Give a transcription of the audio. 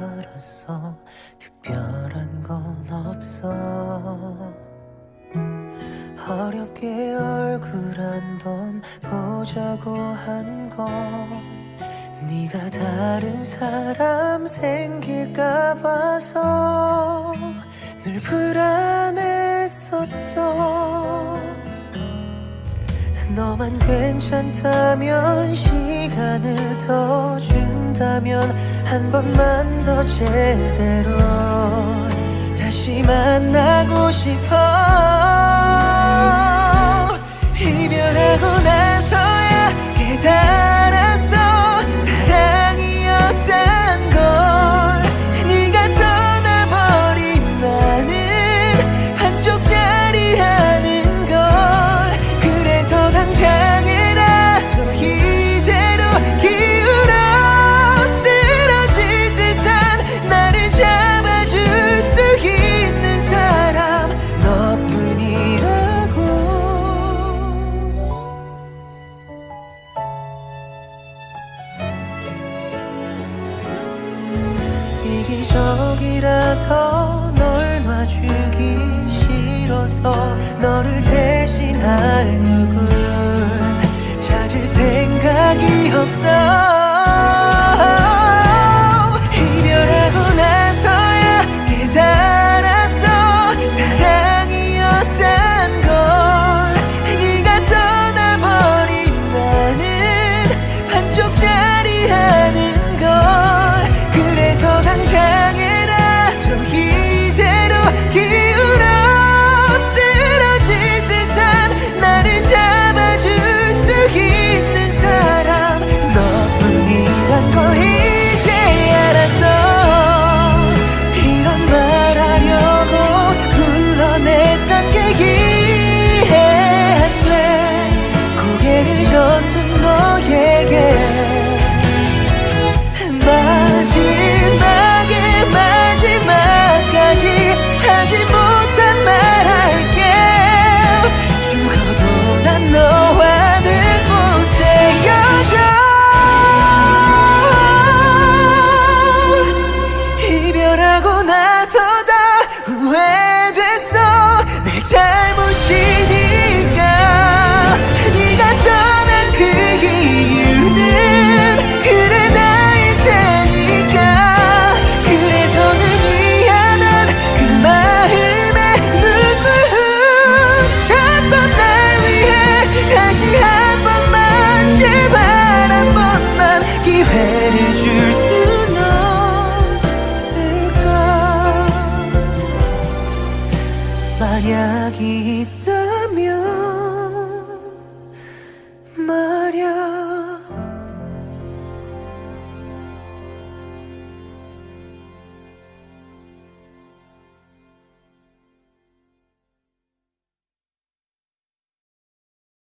알았어 특별한 건 없어. 어렵게 얼굴 한 번 보자고 한 건 네가 다른 사람 생길까 봐서 늘 불안했었어. 너만 괜찮다면 시간을 더 준다면 한 번만 더 제대로 다시 만나고 싶어 기적이라서 널 놔주기 싫어서 너를 대신할 누굴 찾을 생각이 없어 away. 만약 있다